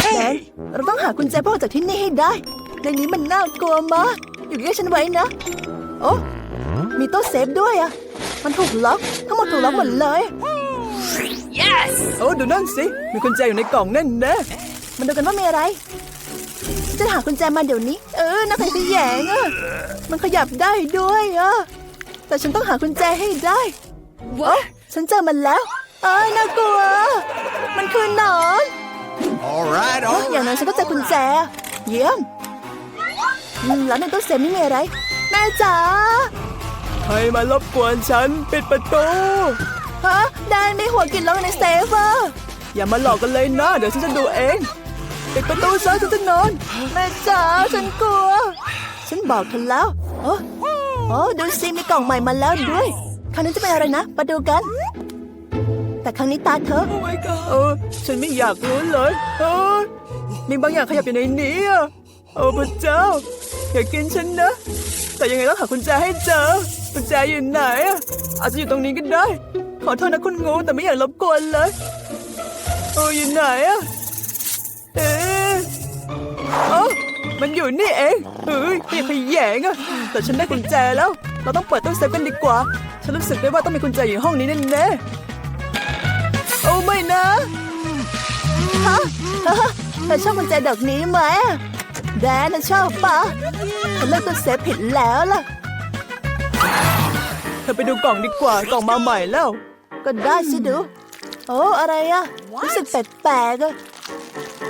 แดนเราต้องหากุญแจพ่อจากที่นี่ให้ได้ ในนี้มันน่ากลัวมากอยู่ใกล้ฉันไว้นะ โอ้มีตู้เซฟด้วยอะมันถูกล็อก ทั้งหมดถูกล็อกหมดเลย Yes! โอ้ดูนั่นสิ มีกุญแจอยู่ในกล่องนั่นนะ มันดูกันว่ามีอะไรฉันจะหากุญแจมาเดี๋ยวนี้ เออน่าขยงอะมันขยับได้ด้วยอะแต่ฉันต้องหากุญแจให้ได้โอ้ฉันเจอมันแล้ว เอ้ยน่ากลัว มันคือหนอน All right, โอ้ all อย่างนั้นฉันก็เจอกุญแจ เยี่ยมอืมแล้วในตู้เซฟนี่มีอะไร แม่จ๋าใครมารบกวนฉันปิดประตูฮะแดนมีหัวกินแล้วในเซฟอะอย่ามาหลอกกันเลยนะเดี๋ยวฉันจะดูเองปิดประตูซะฉันจะนอน แม่จ๋าฉันกลัว ฉันบอกเธอแล้วโอ้โอ้ดูสิมีกล่องใหม่มาแล้วด้วยครั้งนี้จะเป็นอะไรนะมาดูกัน แต่ครั้งนี้ตาเธอเออฉันไม่อยากรู้เลยเออมีบางอย่างขยับอยู่ในนี้อะโอ้พระเจ้า อย่ากินฉันนะ แต่ยังไงต้องหากุญแจให้เจอกุญแจอยู่ไหนอะอาจจะอยู่ตรงนี้ก็ได้ ขอโทษนะคุณงูแต่ไม่อยากรบกวนเลยโอ้อยู่ไหนอะเอ๊ะเอ้ามันอยู่นี่เองเฮ้ยอย่าขยแยงอะแต่ฉันได้กุญแจแล้ว เราต้องเปิดตู้เซฟกันดีกว่า ฉันรู้สึกได้ว่าต้องมีกุญแจอยู่ห้องนี้แน่ๆ โอ้ไม่นะ ฮะเธอชอบกุญแจดอกนี้ไหมแดนน่ะชอบปะฉันเลือกตัวเซฟผิดแล้วล่ะ เธอไปดูกล่องดีกว่ากล่องมาใหม่แล้ว ก็ได้สิดู โอ้อะไรอะรู้สึกแปลกๆอะ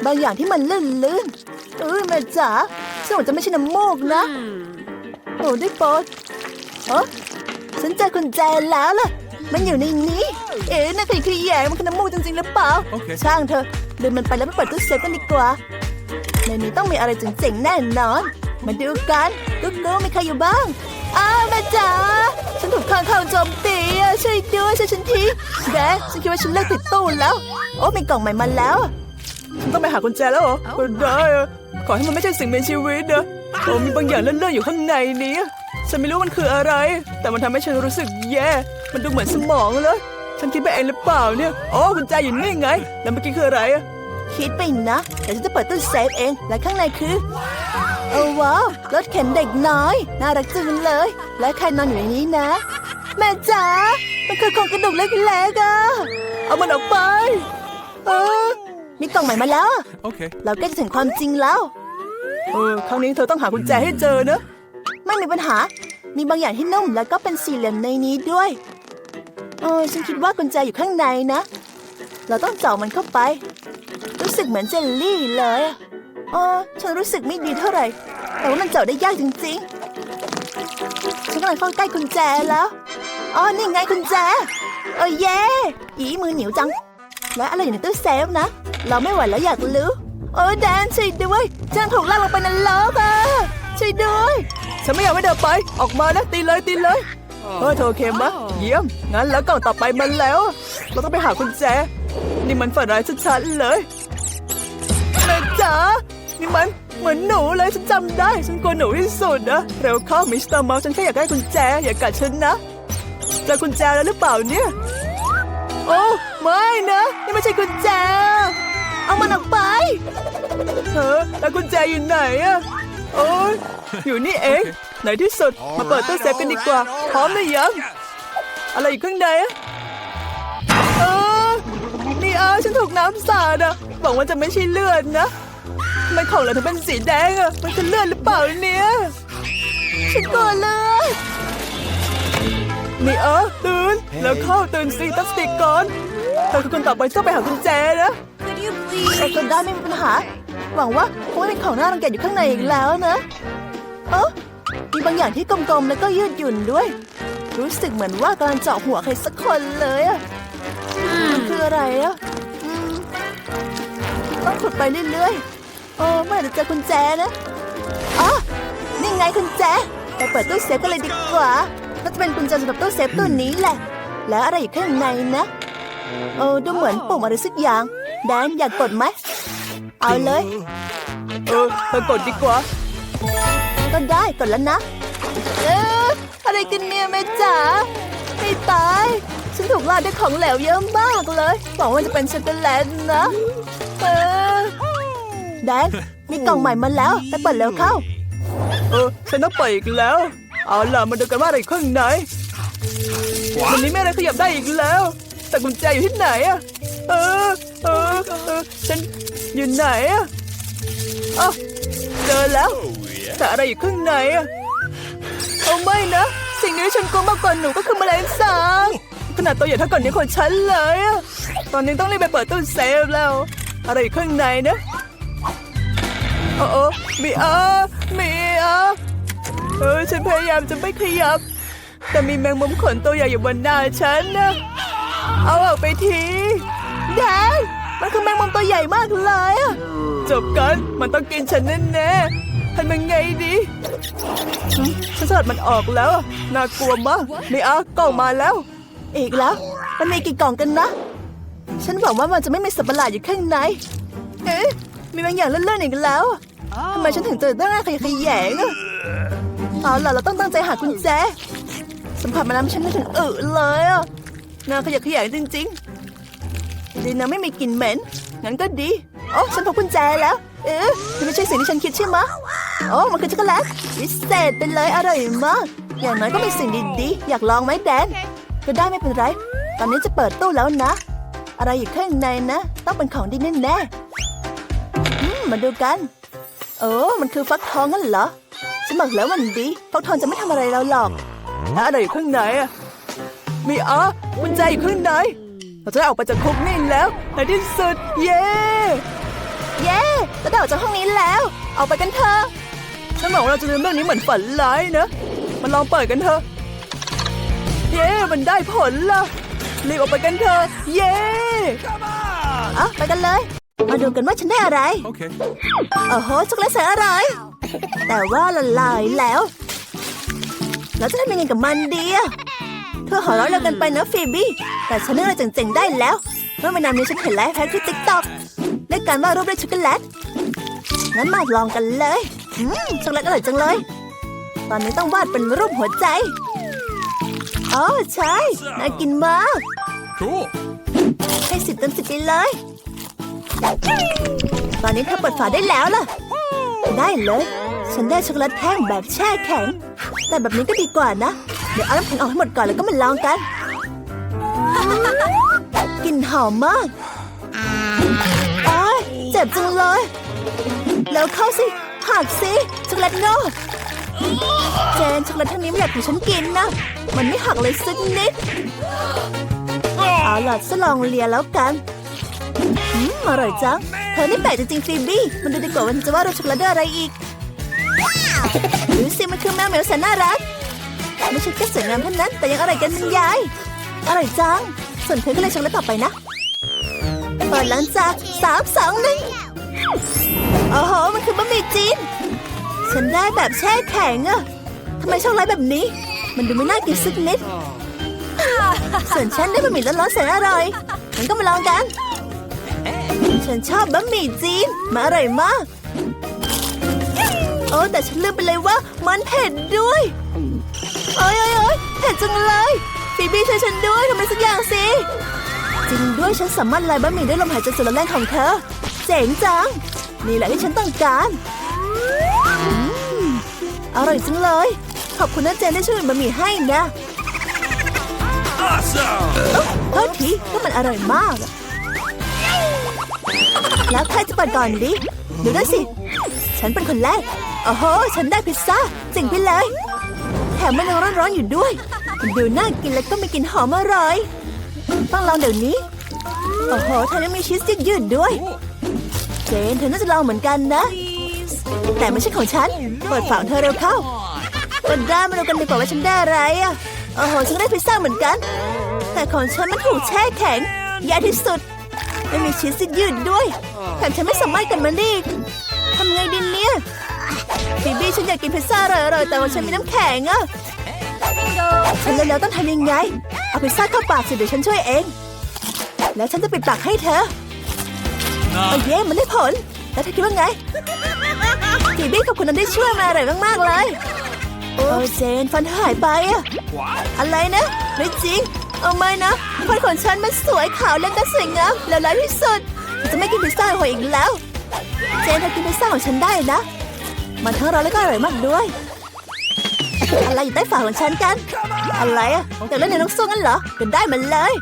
บางอย่างที่มันลื่นๆเอ้ยแม่จ๋าซึ่งมันจะไม่ใช่น้ำมูกนะ โอ้ได้โปรดเออฉันเจอกุญแจแล้วล่ะ มันอยู่ในนี้ เอ๊ะน่าขยขยแยงมันคือน้ำมูกจริงๆหรือเปล่าโอเคช่างเธอะลืมมันไปแล้วไปเปิดตู้เซฟกันดีกว่า ในนี้ต้องมีอะไรเจ๋งๆแน่นอน มาดูกันกุ๊กกุ๊กมีใครอยู่บ้าง อ้าวแม่จ๋าฉันถูกข้างเข้าโจมตีอะช่วยด้วยช่วยฉันทีแดนฉันคิดว่าฉันเลิกติดตู้แล้ว โอ้มีกล่องใหม่มาแล้วฉันต้องไปหากุญแจแล้วเหรอก็ได้อะขอให้มันไม่ใช่สิ่งมีชีวิตนะโอ้มีบางอย่างเลื่อนๆอยู่ข้างในนี้ ฉันไม่รู้มันคืออะไร แต่มันทำให้ฉันรู้สึกแย่ มันดูเหมือนสมองเลย ฉันคิดไปเองหรือเปล่าเนี่ยอ๋อกุญแจอยู่นี่ไง แล้วเมื่อกี้คืออะไรอะคิดไปนะเดี๋ยวฉันจะเปิดตู้เซฟเอง และข้างในคือโอ้ว้าวรถเข็นเด็กน้อย น่ารักจังเลย และใครนอนอยู่ในนี้นะ แม่จ๋า มันคือโครงกระดูกเล็กๆอะเอามันออกไป เออ มีกล่องใหม่มาแล้ว Okay. เราใกล้จะถึงความจริงแล้ว เออ ครั้งนี้เธอต้องหากุญแจให้เจอนะ ไม่มีปัญหา มีบางอย่างที่นุ่มแล้วก็เป็นสี่เหลี่ยมในนี้ด้วยเออฉันคิดว่ากุญแจอยู่ข้างในนะ เราต้องเจาะมันเข้าไป รู้สึกเหมือนเจลลี่เลยอะเออฉันรู้สึกไม่ดีเท่าไหร่ แต่ว่ามันเจาะได้ยากจริงๆ ฉันกำลังเข้าใกล้กุญแจแล้วอ๋อนี่ไงกุญแจเออเย่อีมือเหนียวจัง และอะไรอยู่ในตู้เซฟนะ เราไม่ไหวแล้วอยากรู้ โอ้แดนช่วยด้วยฉันถูกลากลงไปในโลกอะช่วยด้วย ฉันไม่อยากให้เธอไป ออกมานะตีเลยตีเลยเฮ้ยเธอโอเคมะเยี่ยม งั้นแล้วกล่องต่อไปมันแล้ว เราต้องไปหากุญแจ นี่มันฝันร้ายชัดๆเลยแม่จ๋า นี่มันเหมือนหนูเลยฉันจำได้ ฉันกลัวหนูที่สุดนะ เร็วเข้ามิสเตอร์เมาส์ฉันแค่อยากได้กุญแจ อย่ากัดฉันนะเจอกุญแจแล้วหรือเปล่าเนี่ย โอ้ไม่นะนี่ไม่ใช่กุญแจ เอามันออกไปเออแล้วกุญแจอยู่ไหนอะ โอ้ยอยู่นี่เองไหนที่สุดมาเปิดตู้เซฟกันดีกว่า พร้อมหรือยัง อะไรอยู่ข้างในอะเออนี่อาฉันถูกน้ำสาดอะหวังว่าจะไม่ใช่เลือดนะทำไมของเราถึงเป็นสีแดงอะมันคือเลือดหรือเปล่าเนี่ยฉันกลัวเลยนี่เออตื่นแล้วเข้าตื่นสิตั้งสติก่อนเธอคือคนต่อไปที่ต้องไปหากุญแจนะ Could you please? เราก็ได้ไม่มีปัญหา หวังว่าคงไม่มีของน่ารังเกียจอยู่ข้างในอีกแล้วนะเออมีบางอย่างที่กลมๆแล้วก็ยืดหยุ่นด้วย รู้สึกเหมือนว่ากำลังเจาะหัวใครสักคนเลยอะมันคืออะไรอะอืมต้องขุดไปเรื่อยๆโอ้เมื่อไหร่จะเจอกุญแจนะอ๋อนี่ไงกุญแจไปเปิดตู้เซฟกันเลยดีกว่าน่าจะเป็นกุญแจสำหรับตู้เซฟตู้นี้แหละ แล้วอะไรอยู่ข้างในนะ เออดูเหมือนปุ่มอะไรสักอย่าง แดนอยากกดไหม เอาเลย เออเธอกดดีกว่า ก็ได้กดแล้วนะ เอออะไรกันเนี่ยแม่จ๋าไม่ตาย ฉันถูกลาดด้วยของเหลวเยอะมากเลยหวังว่าจะเป็นช็อกโกแลตนะ เออแดนมีกล่องใหม่มาแล้วไปเปิดแล้วเข้า เออฉันต้องไปอีกแล้ว เอาล่ะมาดูกันว่าอะไรอยู่ข้างในวันนี้ไม่อะไรขยับได้อีกแล้ว แต่กุญแจอยู่ที่ไหนอะเออเออเออฉัน อยู่ไหนอะเอ้าเจอแล้ว แต่อะไรอยู่ข้างในอะเอาไม่นะ สิ่งนี้ฉันกลัวมากกว่าหนูก็คือแมลงสาบขนาดตัวใหญ่เท่ากับนิ้วของฉันเลยอะตอนนี้ต้องรีบไปเปิดตู้เซฟแล้ว อะไรอยู่ข้างในนะโอ้โอ้มีอามีอาเออฉันพยายามจะไม่ขยับ แต่มีแมงมุมขนตัวใหญ่อยู่บนหน้าฉันนะเอาออกไปทีแดน มันคือแมงมุมตัวใหญ่มากเลยอะจบกันมันต้องกินฉันแน่ๆทำยังไงดีหึฉันสลัดมันออกแล้วน่ากลัวมากมีอากล่องมาแล้ว อีกแล้ว มันมีกี่กล่องกันนะ ฉันหวังว่ามันจะไม่มีสัตว์ประหลาดอยู่ข้างใน เอ๊ะ มีบางอย่างเลื่อนๆอีกแล้วอะทำไมฉันถึงเจอตั้งหน้าขยะแขยงอะเอาล่ะเราต้องตั้งใจหากุญแจ สัมผัสมันทำให้ฉันนึกถึงอึเลยอะหน่าขยะแขยงจริงๆ ดีนะไม่มีกลิ่นเหม็น งั้นก็ดี โอ้ฉันพบกุญแจแล้ว เอ๊ะนี่ไม่ใช่สิ่งที่ฉันคิดใช่ไหมะโอ้มันคือช็อกโกแลตวิเศษไปเลยอร่อยมาก อย่างน้อยก็มีสิ่งดีๆ อยากลองไหมแดน ก็ได้ไม่เป็นไร ตอนนี้จะเปิดตู้แล้วนะ อะไรอยู่ข้างในนะ ต้องเป็นของดีแน่ๆอืมมาดูกัน โอ้มันคือฟักทองงั้นเหรอฉันบอกแล้วมันดีฟักทองจะไม่ทำอะไรเราหรอกแล้วอะไรอยู่ข้างในอะมีอากุญแจอยู่ข้างใน เราจะได้ออกไปจากคุกนี่แล้วในที่สุด เย้เย้เราได้ออกจากห้องนี้แล้ว ออกไปกันเถอะฉันบอกว่าเราจะลืมเรื่องนี้เหมือนฝันร้ายนะ มันลองเปิดกันเถอะ เย้ มันได้ผลละรีบออกไปกันเถอะ เย้อะไปกันเลย มาดูกันว่าฉันได้อะไร Okay. โอ้โหช็อกโกแลตแสนอร่อย แต่ว่าละลายแล้ว เราจะทำยังไงกับมันดีอะ เธอหัวเราะเร็วกันไปนะฟีบี้ แต่ฉันนึกอะไรเจ๋งๆได้แล้ว เมื่อไม่นานนี้ฉันเห็นไลฟ์แพ็กที่ติ๊กต็อกด้วยการวาดรูปด้วยช็อกโกแลตงั้นมาลองกันเลยอืมช็อกโกแลตอร่อยจังเลย ตอนนี้ต้องวาดเป็นรูปหัวใจอ๋อใช่น่ากินมาก Cool. ให้สิบเต็มสิบไปเลย ตอนนี้เธอเปิดฝาได้แล้วล่ะ ได้เลย ฉันได้ช็อกโกแลตแท่งแบบแช่แข็ง แต่แบบนี้ก็ดีกว่านะ เดี๋ยวเอาน้ำแข็งออกให้หมดก่อนแล้วก็มาลองกัน กลิ่นหอมมากอ้ยเจ็บจังเลย แล้วเข้าสิ หักสิช็อกโกแลตโง่เจนช็อกโกแลตทั้งนี้ไม่อยากให้ฉันกินนะ มันไม่หักเลยสักนิด เอาล่ะจะลองเลียแล้วกันอืมอร่อยจัง เธอนี่แปลกจริงๆฟีบี้ มันดูดีกว่าวันจะว่าเราช็อกโกแลตอะไรอีกดูสิมันคือแมวเหมียวแสนน่ารัก ไม่ใช่แค่สวยงามเท่านั้น แต่ยังอร่อยกันบรรยาย อร่อยจัง ส่วนเธอก็เลยช็อกแลตต่อไปนะเปิดหลังจากสามสองหนึ่งโอ้โห มันคือบะหมี่จีน ฉันได้แบบแช่แข็งอะทำไมช่องไร้แบบนี้ มันดูไม่น่ากินสักนิด ส่วนฉันได้บะหมี่ร้อนๆแสนอร่อยงั้นก็มาลองกัน ฉันชอบบะหมี่จีนมาอร่อยมาก โอ้แต่ฉันลืมไปเลยว่ามันเผ็ดด้วย โอ้ยโอ้ยโอ้ยเผ็ดจังเลยฟีบี้ช่วยฉันด้วยทำอะไรสักอย่างสิ จริงด้วยฉันสามารถลายบะหมี่ด้วยลมหายใจสุดแรงของเธอ เจ๋งจัง นี่แหละที่ฉันต้องการอืมอร่อยจังเลย ขอบคุณนะเจนที่ช่วยบะหมี่ให้นะ Awesome. โทษทีก็มันอร่อยมากอะแล้วใครจะเปิดก่อนดิ ดูด้วยสิ ฉันเป็นคนแรก โอ้โห ฉันได้พิซซ่าจริงไปเลยแถ มมันยังร้อนๆอยู่ด้วย มันดูน่ากินแล้วก็มีกลิ่นหอมอร่อย ต้องลองเดี๋ยวนี้ โอ้โหเธอยังมีชีสยืดๆด้วย เจนเธอน่าจะลองเหมือนกันนะ แต่ไม่ใช่ของฉัน เปิดฝาของเธอเร็วเข้าก็ได้มาดูกันดีกว่าว่าฉันได้อะไรอะโอ้โหฉันก็ได้พิซซ่าเหมือนกัน แต่ของฉันมันถูกแช่แข็งแย่ที่สุดไม่มีชีสยืดด้วยแถมฉันไม่สามารถกันมันได้ทำไงดีเนี่ย บีบี้ฉันอยากกินพิซซ่าอร่อยๆแต่ว่าฉันมีน้ำแข็งอะฉันแล้วๆต้องทำยังไง เอาพิซซ่าเข้าปากสิเดี๋ยวฉันช่วยเอง แล้วฉันจะปิดปากให้เธอโอ้เย่มันได้ผล แล้วเธอคิดว่าไงบีบี้ขอบคุณนั้นได้ช่วยมาอร่อยมากๆเลยโอ้เจนฟันหายไปอะอะไรนะไม่จริง เอาไม่นะฟันของฉันมันสวยขาวและก็สวยงามแล้วร้ายที่สุดฉันจะไม่กินพิซซ่าหอยอีกแล้ว เจนเธอกินพิซซ่าของฉันได้นะ มันทั้งร้อนแล้วก็อร่อยมากด้วย อะไรอยู่ใต้ฝาของฉันกัน อะไรอะแต่เล่นในน้องสู้งั้นเหรอก็ได้มันเลย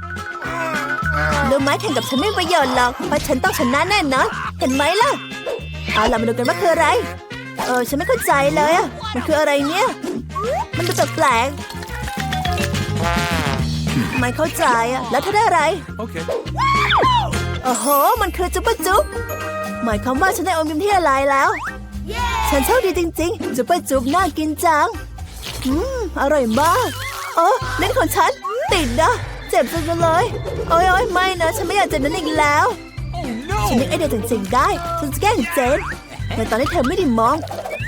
รู้ไหมแข่งกับฉันไม่มีประโยชน์หรอกเพราะฉันต้องชนะแน่นอนเห็นไหมล่ะเอาล่ะมาดูกันว่าคืออะไร เออฉันไม่เข้าใจเลยอะมันคืออะไรเนี่ย มันดูแปลกๆไม่เข้าใจอะแล้วเธอได้อะไร Okay. โอ้โห มันคือจุ๊บปะจุ๊บหมายความว่าฉันได้อมยิ้มที่อะไรแล้ว ฉันโชคดีจริงๆจุ๊บปะจุ๊บน่ากินจัง อืม อร่อยมากโอ้ลิ้นของฉัน ติดนะเจ็บจังเลย โอ้ยโอ้ยไม่นะ ฉันไม่อยากเจ็บนั้นอีกแล้ว ฉันนึกไอเดียเจ๋งๆได้ ฉันจะแกล้งเจนในตอนที่เธอไม่ได้มอง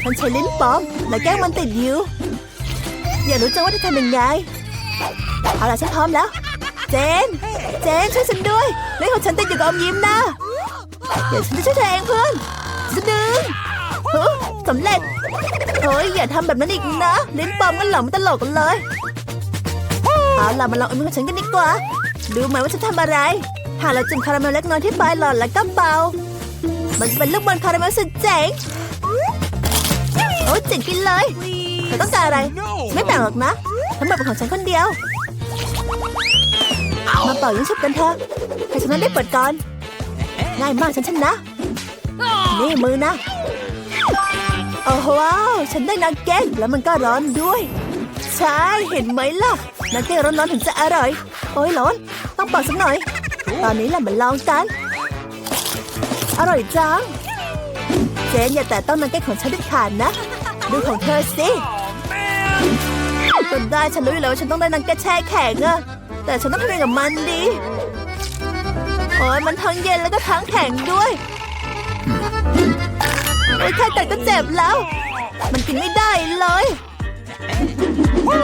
ฉันใช้ลิ้นปลอม และแกล้งมันติดอยู่ อยากรู้จังว่าจะทำยังไง เอาล่ะฉันพร้อมแล้ว เจน เจนช่วยฉันด้วยเล่นของฉันติดอยู่กับอมยิ้มนะ เดี๋ยวฉันจะช่วยเธอเองเพื่อนจะดึงเฮ้ย สำเร็จเฮ้ยอย่าทำแบบนั้นอีกนะลิ้นปอมกันหลอมตลกกันเลยเอาล่ะมาลองอมยิ้มของฉันกันดีกว่า ดูไหมว่าฉันทำอะไร หากเราจุ่มคาราเมลเล็กน้อยที่ปลายหลอดแล้วก็เป่ามันจะเป็นลูกบอลคาราเมลสุดเจ๋งโอ้เจ๋งกินเลยเธอต้องการอะไร ไม่แบ่งหรอกนะทั้งหมดเป็นของฉันคนเดียว มาเป่ายิงฉุบกันเถอะใครชนะได้เปิดก่อน ง่ายมากฉันชนะ นี่มือนะ โอ้โหว้าว ฉันได้นักเก็ตแล้วมันก็ร้อนด้วย ใช่เห็นไหมล่ะ นักเก็ตร้อนๆถึงจะอร่อย โอ้ยร้อน ต้องป่าสักหน่อย ตอนนี้แหละมาลองกัน อร่อยจัง เจนอย่าแต่ต้องนักเก็ตของฉันเด็ดขาดนะ ดูของเธอสิจนได้ฉันรู้อยู่แล้วว่าฉันต้องได้นักเก็ตแช่แข็งอะแต่ฉันต้องทำยังไงกับมันดีโอ้ยมันทั้งเย็นแล้วก็ทั้งแข็งด้วย อ้แค่แต่ก็เจ็บแล้ว มันกินไม่ได้เลย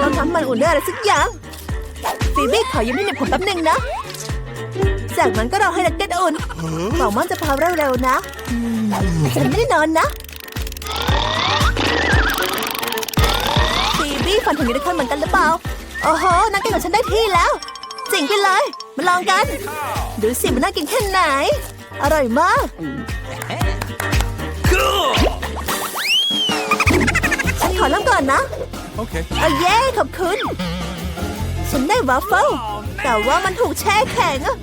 ต้องทำมันอุ่นด้อะไรสักอย่างฟีบี้ขอยืมที่เหน็บผมแป๊บหนึ่งนะ จากนั้นก็รอให้นักเก็ตอุ่นหวังว่าจะพาเร็วๆนะฉันไม่ได้นอนนะฟีบี้ฝันถึงยูนิคอร์นเหมือนกันหรือเปล่า โอ้โหนักเก็ตของฉันได้ที่แล้วเจ๋งไปเลย มาลองกัน ดูสิมันน่ากินแค่ไหน อร่อยมาก ขอเริ่มก่อนนะ Okay. เอาเย้ขอบคุณ ฉันได้วาฟเฟิลแต่ว่ามันถูกแช่แข็งอะ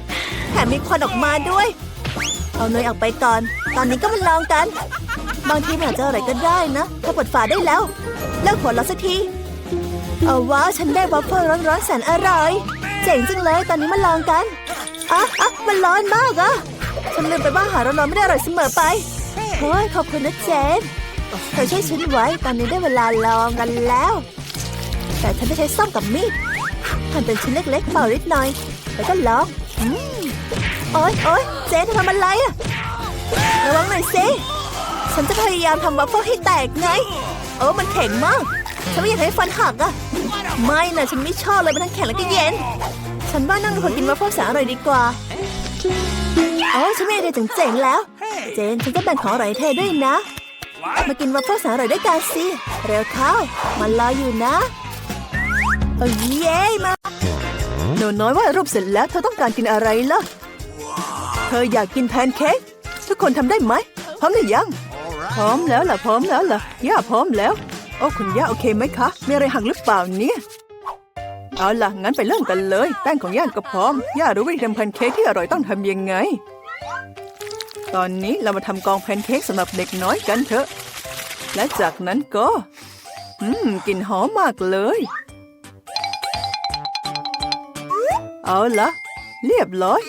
แถมมีควันออกมาด้วย เอาเนยออกไปก่อน ตอนนี้ก็มาลองกัน บางทีมันอาจจะอะไรก็ได้นะ ถ้าเปิดฝาได้แล้วเลิกหัวเราะสักที เอาว้าวฉันได้วาฟเฟิลร้อนๆแสนอร่อย เจ๋งจังเลย ตอนนี้มาลองกันอะอะมันร้อนมากอะฉันลืมไปว่าอาหารร้อนๆไม่ได้อร่อยเสมอไปเฮ้ยขอบคุณนะเจน เธอช่วยฉันไว้ตอนนี้ได้เวลาลองกันแล้ว แต่ฉันจะใช้ส้อมกับมีดหั่นเป็นชิ้นเล็กๆเป่านิดหน่อย แล้วก็ลองอืมโอ๊ยโอ๊ยเจ๊เธอทำอะไรอะระวังหน่อยสิฉันจะพยายามทำวัฟเฟิลให้แตกไง โอ้มันแข็งมาก ฉันไม่อยากให้ฟันหักอะไม่นะฉันไม่ชอบเลยมันทั้งแข็งแล้วก็เย็น ฉันว่านั่งดูคนกินวัฟเฟิลแสนอร่อยดีกว่าโอ้ฉันมีไอเดียเจ๋งๆแล้ว เจนฉันจะแบ่งของอร่อยเธอด้วยนะ มากินวัฟเฟิลแสนอร่อยด้วยกันสิเร็วเข้า มันรออยู่นะเอ้ยเย้มาหนูน้อยว่ารูปเสร็จแล้วเธอต้องการกินอะไรล่ะ เธออยากกินแพนเค้กทุกคนทำได้ไหมพร้อมหรือยัง พร้อมแล้วล่ะพร้อมแล้วล่ะย่าพร้อมแล้ว โอ้คุณย่าโอเคไหมคะมีอะไรหักหรือเปล่าเนี่ยเอาล่ะงั้นไปเริ่มกันเลยแป้งของย่าก็พร้อมย่ารู้วิธีทำแพนเค้กที่อร่อยต้องทำยังไง ตอนนี้เรามาทำกองแพนเค้กสำหรับเด็กน้อยกันเถอะ และจากนั้นก็ อืมกลิ่นหอมมากเลย เอาละเรียบร้อย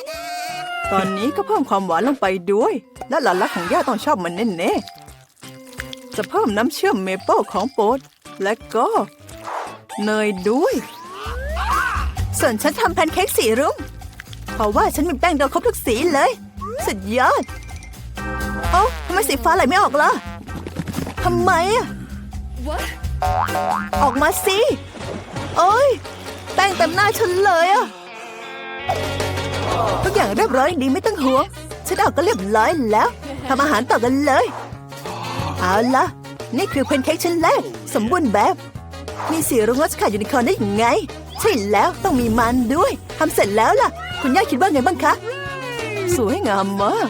ตอนนี้ก็เพิ่มความหวานลงไปด้วย และหลานรักของย่าต้องชอบมันแน่ๆจะเพิ่มน้ำเชื่อมเมเปิลของโปรดและก็เนยด้วย ส่วนฉันทำแพนเค้กสีรุ้งเพราะว่าฉันมีแป้งโดครบทุกสีเลย สุดยอด ไมสีฟ้าไหลไม่ออกล่ะทำไมอะออกมาสิโอ้ยแป้งเต็มหน้าฉันเลยอะทุกอย่างเรียบร้อยดีไม่ต้องห่วงฉันออกก็เรียบร้อยแล้วทำอาหารต่อกันเลย เอาละนี่คือเพนเค้กชิ้นแรก สมบูรณ์แบบ มีสีรุ้งรสขาวยูนิคอร์นได้ยังไง ใช่แล้วต้องมีมันด้วยทำเสร็จแล้วล่ะ คุณย่าคิดว่าไงบ้างคะ สวยงามมาก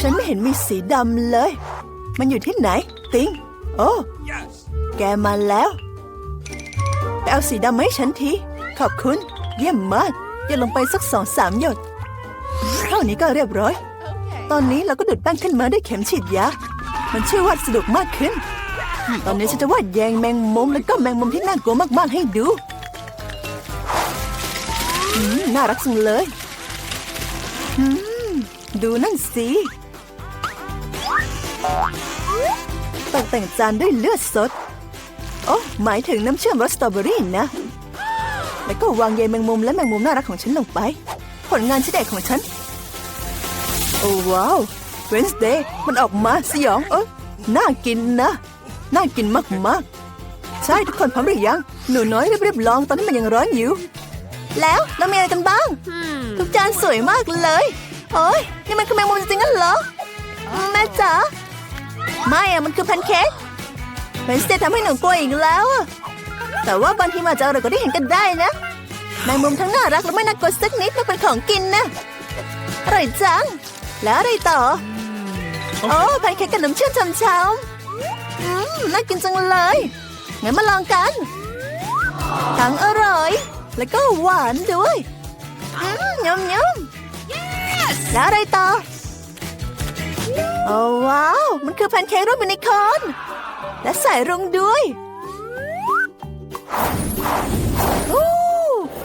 ฉันไม่เห็นมีสีดำเลย มันอยู่ที่ไหน ติง โอ้ แกมาแล้ว ไปเอาสีดำมาให้ฉันที ขอบคุณ เยี่ยมมากหยดลงไปสักสองสามหยด เท่านี้ก็เรียบร้อย ตอนนี้เราก็ดูดแป้งขึ้นมาด้วยเข็มฉีดยา มันช่วยวัดสนุกมากขึ้น ตอนนี้ฉันจะวาดแยงแมงมุมแล้วก็แมงมุมที่น่ากลัวมากๆให้ดูอืมน่ารักจังเลยอืมดูนั่นสิ ตกแต่งจานด้วยเลือดสด โอ้หมายถึงน้ำเชื่อมรสสตรอเบอรี่นะ แล้วก็วางใยแมงมุมและแมงมุมน่ารักของฉันลงไป ผลงานชิ้นเด็ดของฉัน โอ้ว้าวเวนส์เดย์มันออกมาสยองเออน่ากินนะ น่ากินมากๆ ใช่ทุกคนพร้อมหรือยัง หนูน้อยรีบๆลองตอนนี้มันยังร้อนอยู่ แล้วเรามีอะไรกันบ้าง ทุกจานสวยมากเลย โอ้ยนี่มันคือแมงมุมจริงๆงั้นเหรอ แม่จ๋า ไม่อะมันคือแพนเค้กเวนสเตย์ทำให้หนูกลัวอีกแล้วอะแต่ว่าบางทีมันอาจจะอร่อยกว่าที่เห็นกันได้นะแมงมุมทั้งน่ารักและไม่น่ากลัวสักนิดมันเป็นของกินนะอร่อยจัง แล้วอะไรต่อ โอ้แพนเค้กกับน้ำเชื่อมช้ำๆอืมน่ากินจังเลยงั้นมาลองกันทั้งอร่อย แล้วก็หวานด้วยอืมยำยำแล้วอะไรต่อ โอ้ว้าว มันคือแพนเค้กรูปยูนิคอร์นและใส่รุ้งด้วยอู้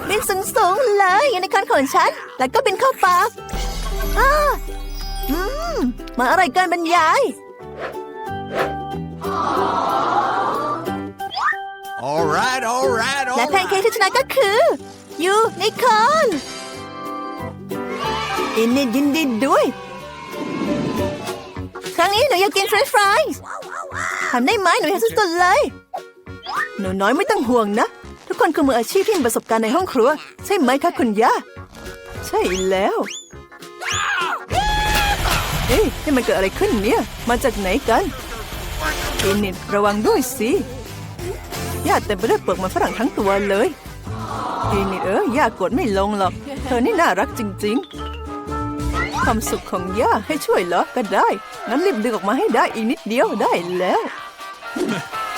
บินสูงๆเลยยูนิคอร์นของฉัน แล้วก็บินเข้าปากอ้าอืมมาอร่อยเกินบรรยาย All right, all right, all และแพน right. เค้กที่ชนะก็คือยูนิคอร์นอินดียินดีด้วยค รั้งนี้หนูอยากกินเฟรนช์ฟรายส์ทำได้ไหมหนูอยากสุดๆเลย หนูน้อยไม่ต้องห่วงนะ ทุกคนคือมืออาชีพที่มีประสบการณ์ในห้องครัว ใช่ไหมคะคุณย่า ใช่แล้วเอ๊ะนี่มันเกิดอะไรขึ้นเนี่ย มาจากไหนกันเอนนิดระวังด้วยสิย่าเต็มไปด้วยเปลือกมันฝรั่งทั้งตัวเลยทีนี่เออย่ากดไม่ลงหรอก เธอนี่น่ารักจริง ๆ ความสุขของย่าให้ช่วยเหรอก็ได้ งั้นรีบดึงออกมาให้ได้อีกนิดเดียวได้แล้ว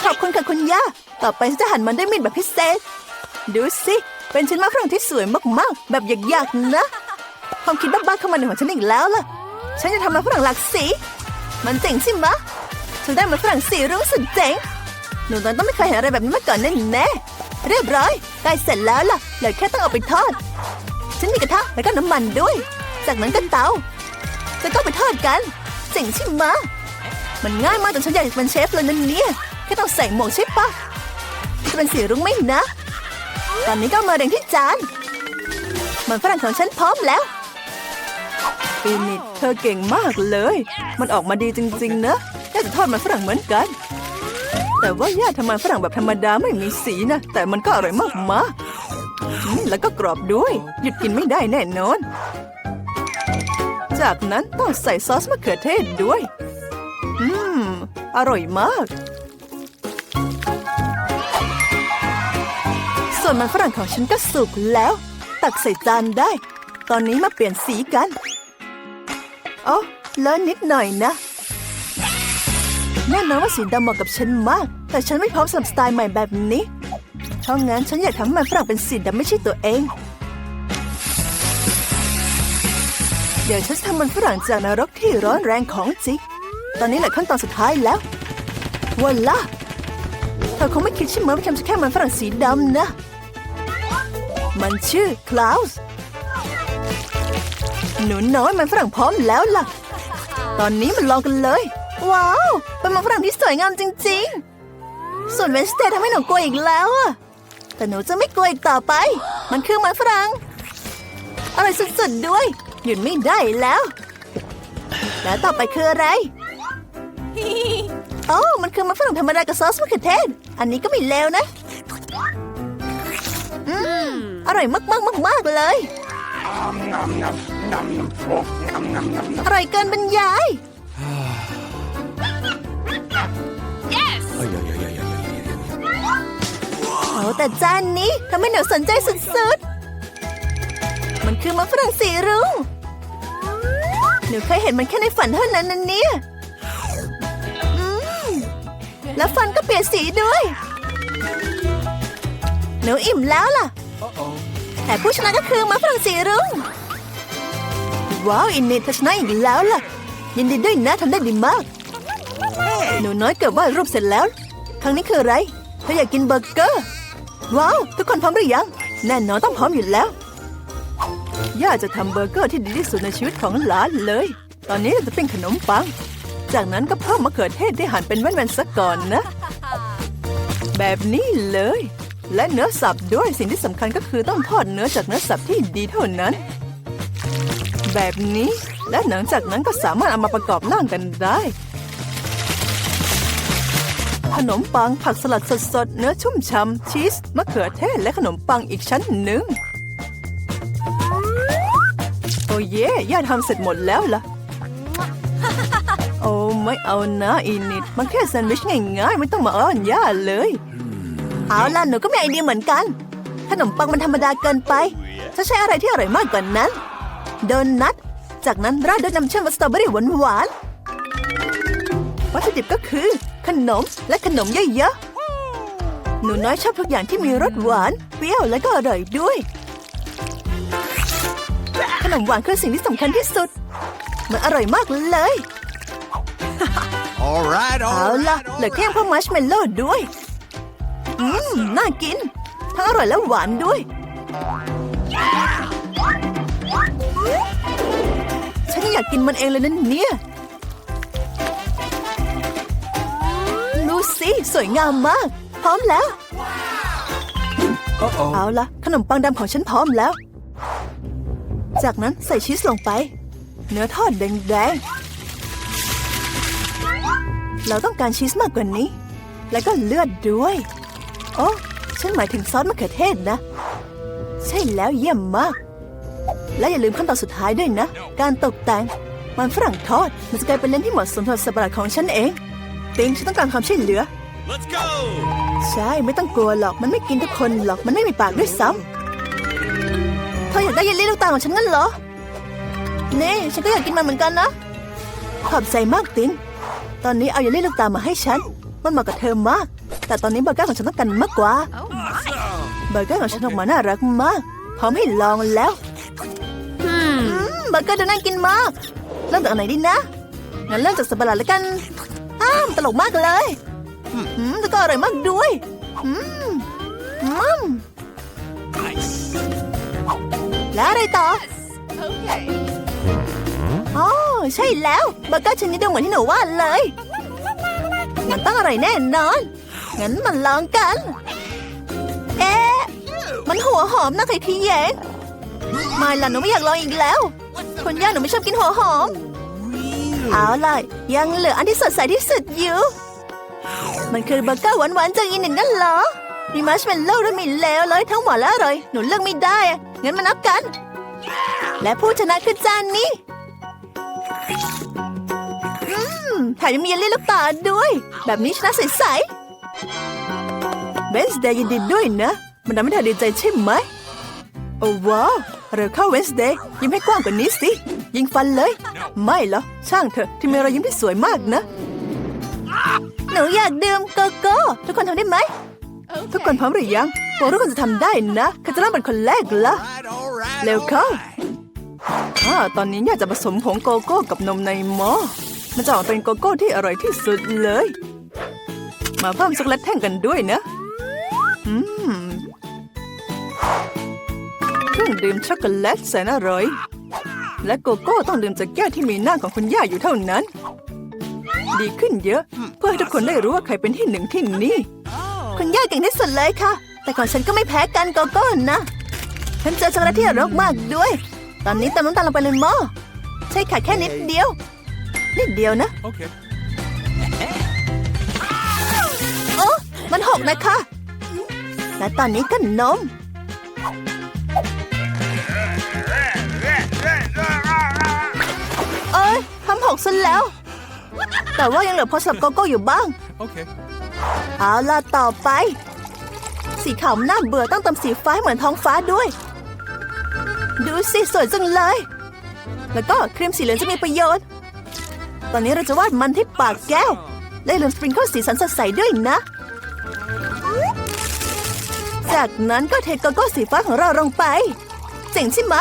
ขอบคุณค่ะคุณย่า ต่อไปฉันจะหั่นมันด้วยมีดแบบพิเศษ ดูสิ เป็นชิ้นมะฝรั่งที่สวยมากๆ แบบอยากๆนะ ความคิดบ้าๆเข้ามาในหัวฉันอีกแล้วล่ะ ฉันจะทำมันฝรั่งหลากสี มันเจ๋งใช่ไหมะฉันได้มันฝรั่งสีรุ้งสุดเจ๋ง หนูน้อยต้องไม่เคยเห็นอะไรแบบนี้มาก่อนแน่แน่ๆเรียบร้อยใกล้เสร็จแล้วล่ะเหลือแค่ต้องเอาไปทอด ฉันมีกระทะแล้วก็น้ำมันด้วย จากนั้นก็เตาจะต้องไปทอดกัน เจ๋งใช่ไหมมันง่ายมากจนฉันอยากจะเป็นเชฟเลยนั่นเนี่ยแค่ต้องใส่หมวกใช่ปะจะเป็นสีรุ้งไหมนะ ตอนนี้ก็มาเรียงที่จานมันฝรั่งของฉันพร้อมแล้วปีนิดเธอเก่งมากเลย มันออกมาดีจริง ๆ นะย่าจะทอดมันฝรั่งเหมือนกัน แต่ว่าย่าทำมันฝรั่งแบบธรรมดาไม่มีสีนะ แต่มันก็อร่อยมากมาแล้วก็กรอบด้วย หยุดกินไม่ได้แน่นอน จากนั้นต้องใส่ซอสมะเขือเทศด้วย อืม อร่อยมาก ส่วนมันฝรั่งของฉันก็สุกแล้ว ตักใส่จานได้ ตอนนี้มาเปลี่ยนสีกันอ๋อเลอะนิดหน่อยนะแน่นอนว่าสีดำเหมาะกับฉันมาก แต่ฉันไม่พร้อมสำหรับสไตล์ใหม่แบบนี้เพราะงั้นฉันอยากทำให้มันฝรั่งเป็นสีดำไม่ใช่ตัวเอง เดี๋ยวฉันทำมันฝรั่งจากนรกที่ร้อนแรงของจริง ตอนนี้แหละขั้นตอนสุดท้ายแล้ววันละเธอคงไม่คิดใช่ไหมว่าฉันจะแค่มันฝรั่งสีดำนะ มันชื่อคลาวส์หนูน้อยมันฝรั่งพร้อมแล้วล่ะ ตอนนี้มันลองกันเลย ว้าว เป็นมันฝรั่งที่สวยงามจริง ๆ ส่วนเวนสเตย์ทำให้หนูกลัวอีกแล้วอะแต่หนูจะไม่กลัวอีกต่อไป มันคือมันฝรั่งอร่อยสุดๆด้วย หยุดไม่ได้แล้ว แล้วต่อไปคืออะไร โอ้มันคือมันฝรั่งธรรมดากับซอสมะเขือเทศ อันนี้ก็ไม่เลวนะ อืม อร่อยมากๆมากๆเลย อร่อยเกินบรรยาย Yes! Ay, ay, ay, ay, ay, ay, ay. โอ้แต่จานนี้ทำให้หนูสนใจสุดๆ มันคือมะฝรั่งสีรุ้ง หนูเคยเห็นมันแค่ในฝันเท่านั้นนะเนี่ยอืมแล้วฟันก็เปลี่ยนสีด้วย หนูอิ่มแล้วล่ะ แต่ผู้ชนะก็คือมาฝรั่งสีรุ้ง ว้าวอินเนตชนะอีกแล้วล่ะ ยินดีด้วยนะทำได้ดีมาก หนูน้อยเกือบวาดรูปเสร็จแล้ว ครั้งนี้คืออะไรเธออยากกินเบอร์เกอร์ ว้าว ทุกคนพร้อมหรือยัง แน่นอนต้องพร้อมอยู่แล้ว ย่าจะทำเบอร์เกอร์ที่ดีที่สุดในชีวิตของหลานเลย ตอนนี้เราจะเป็นขนมปัง จากนั้นก็เพิ่มมะเขือเทศที่หั่นเป็นแว่นๆซะก่อนนะ แบบนี้เลย และเนื้อสับด้วยสิ่งที่สำคัญก็คือต้องทอดเนื้อจากเนื้อสับที่ดีเท่านั้น แบบนี้และหลังจากนั้นก็สามารถเอามาประกอบร่างกันได้ขนมปังผักสลัดสดๆ เนื้อชุ่มฉ่ำชีส มะเขือเทศและขนมปังอีกชั้นหนึ่ง อ้เย่ย่าทำเสร็จหมดแล้วล่ะ โอ้ไม่เอานะอีนิด มันแค่แซนด์วิชง่ายๆ ไม่ต้องมาอ้อนย่าเลย เอาล่ะหนูก็มีไอเดียเหมือนกัน ขนมปังมันธรรมดาเกินไปจะใช้อะไรที่อร่อยมากกว่านั้น โดนัท จากนั้นราดด้วยน้ำเชื่อมรสสตรอเบอรี่หวานๆ วัตถุดิบก็คือ ขนมและขนมเยอะๆ หนูน้อยชอบทุกอย่างที่มีรสหวาน เปรี้ยวและก็อร่อยด้วย ขนมหวานคือสิ่งที่สำคัญที่สุด มันอร่อยมากเลย All right, เอา all ล่ะ right, เหลือ all แค่ right. เพิ่มมัชเมลโล่ด้วย อืม น่ากิน ทั้งอร่อยและหวานด้วย ฉันอยากกินมันเองเลยนั่นเนี่ย ดูสิสวยงามมาก พร้อมแล้ว Uh-oh. เอาละขนมปังดำของฉันพร้อมแล้ว จากนั้นใส่ชีสลงไป เนื้อทอดแดงๆ เราต้องการชีสมากกว่านี้ แล้วก็เลือดด้วย โอ้ฉันหมายถึงซอสมะเขือเทศนะ ใช่แล้วเยี่ยมมาก และอย่าลืมขั้นตอนสุดท้ายด้วยนะ การตกแต่ง มันฝรั่งทอด มันจะกลายเป็นเลนส์ที่เหมาะสมสำหรับสัตว์ประหลาดของฉันเองติงฉันต้องการความช่วยเหลือ Let's go. ใช่ไม่ต้องกลัวหรอกมันไม่กินทุกคนหรอกมันไม่มีปากด้วยซ้ำเธออยาก ได้เยลลี่ลูกตาลของฉันงั้นเหรอ นี่ฉันก็อยากกินมันเหมือนกันนะ ขอบใจมากตินตอนนี้เอาเยลลี่ลูกตาลมาให้ฉัน มันเหมาะกับเธอมาก แต่ตอนนี้เบอร์เกอร์ของฉันต้องการมากกว่า Oh my. เบอร์เกอร์ของฉันออกมาน่ารักมาก พร้อมให้ลองแล้ว Hmm. อืมเบอร์เกอร์ดูน่ากินมาก เริ่มจากอันไหนดีนะ งั้นเริ่มจากสับปะรดแล้วกัน อ้ามตลกมากเลยอืมแล้วก็อร่อยมากด้วย อืมอืม Nice. แล้วอะไรต่อ Okay. อ๋อใช่แล้วเบอร์เกอร์ชนิดเดียวเหมือนที่หนูว่าเลย มันต้องอร่อยแน่นอน งั้นมันลองกัน เอ๊ะ มันหัวหอมนะไข่ที่แยงไม่ล่ะหนูไม่อยากลองอีกแล้วคุณย่าหนูไม่ชอบกินหัวหอม เอาล่ะยังเหลืออันที่สดใสที่สุดอยู่ มันคือเบอร์เกอร์หวานๆจากอีหนึ่งนั่นเหรอ มีมัชเมลโล่ด้วยมีแล้วเลยทั้งหวานและอร่อย หนูเลือกไม่ได้อะงั้นมานับกัน และผู้ชนะคือจานนี้ อืมแถมยังมีเยลลี่ลูกตาด้วย แบบนี้ชนะใสๆเวนส์เดย์ยินดีด้วยนะ มันทำให้เธอดีใจใช่ไหม โอ้ว้าวเร็วเข้าเวนส์เดย์ยิ้มให้กว้างกว่านี้สิ ยิงฟันเลย ไม่หรอ ช่างเถอะ ที่มีรอยยิ้มที่สวยมากนะ หนูอยากดื่มโกโก้ ทุกคนทำได้ไหม ทุกคนพร้อมหรือยังหวังทุกคนจะทำได้นะใครจะเริ่มเป็นคนแรกละ All right, all right. เร็ว all เข้า right. อ่าตอนนี้อยากจะผสมผงโกโก้กับนมในหม้อมันจะออกเป็นโกโก้ที่อร่อยที่สุดเลย มาเพิ่มช็อกโกแลตแท่งกันด้วยนะอืมเครื่องดื่มช็อกโกแลตแสนอร่อย และโกโก้ต้องดื่มจากแก้วที่มีหน้าของคุณย่าอยู่เท่านั้น ดีขึ้นเยอะ เพื่อให้ทุกคนได้รู้ว่าใครเป็นที่หนึ่งที่นี่ คุณย่าเก่งที่สุดเลยค่ะ แต่ก่อนฉันก็ไม่แพ้กันโกโก้นะ ฉันเจอช็อกโกแลตที่อร่อยมากด้วย ตอนนี้เติมน้ำตาลลงไปในหม้อใช่ค่ะแค่นิดเดียว นิดเดียวนะ Okay. โอ้มันหกนะคะ และตอนนี้ก็นมเอ้ยทำหกซะแล้ว แต่ว่ายังเหลือพอสำหรับโกโก้อยู่บ้าง Okay. เเอาล่ะต่อไป สีขาวน่าเบื่อต้องเติมสีฟ้าให้เหมือนท้องฟ้าด้วย ดูสิสวยจังเลย แล้วก็ครีมสีเหลืองจะมีประโยชน์ ตอนนี้เราจะวาดมันที่ปากแก้ว และอย่าลืมสปริงเกิลสีสันสดใสด้วยนะ จากนั้นก็เทโกโก้สีฟ้าของเราลงไป เจ๋งใช่ไหม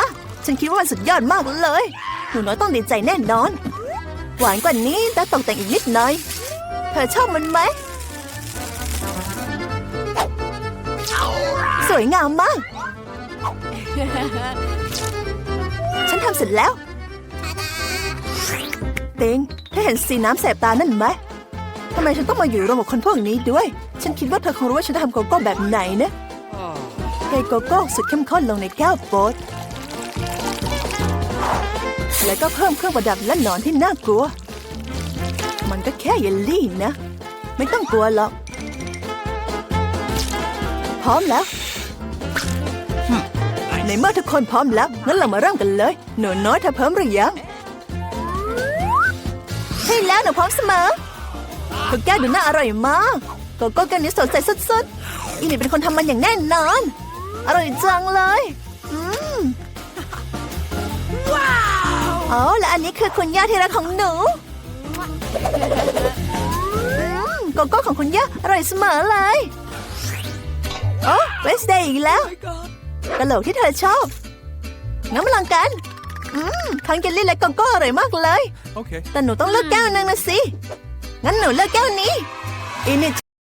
ฉันคิดว่ามันสุดยอดมากเลย หนูน้อยต้องดีใจแน่นอน หวานกว่านี้แต่ตกแต่งอีกนิดหน่อย เธอชอบมันไหม วยงามมาก ฉันทำเสร็จแล้ว เต็งเธอเห็นสีน้ำแสบตานั่นไหมทำไมฉันต้องมาอยู่รวมกับคนพวกนี้ด้วย ฉันคิดว่าเธอคงรู้ว่าฉันจะทำโกโก้แบบไหนนะเทโกโก้สุดเข้มข้นลงในแก้วโป๊ตแล้วก็เพิ่มเครื่องประดับและหนอนที่น่ากลัว มันก็แค่เยลลี่นะ ไม่ต้องกลัวหรอก พร้อมแล้ว ในเมื่อทุกคนพร้อมแล้ว งั้นเรามาเริ่มกันเลย หนูน้อยเธอพร้อมหรือยังใช่แล้วหนูพร้อมเสมอทุกแก้ดูน่าอร่อยมากโกโก้แก้วนี้สดใสสุดๆอีนี่เป็นคนทำมันอย่างแน่นอน อร่อยจังเลยอืมว้าวอ๋อและอันนี้คือคุณย่าที่รักของหนูโกโก้ของคุณย่าอร่อยเสมอเลย โอ้เวสเดย์อีกแล้ว กะโหลกที่เธอชอบ งั้นมาลองกัน อืมทั้งเจลลี่และโกโก้อร่อยมากเลย Okay. แต่หนูต้องเลือกแก้วหนึงนะสิ งั้นหนูเลือกแก้วนี้อินิ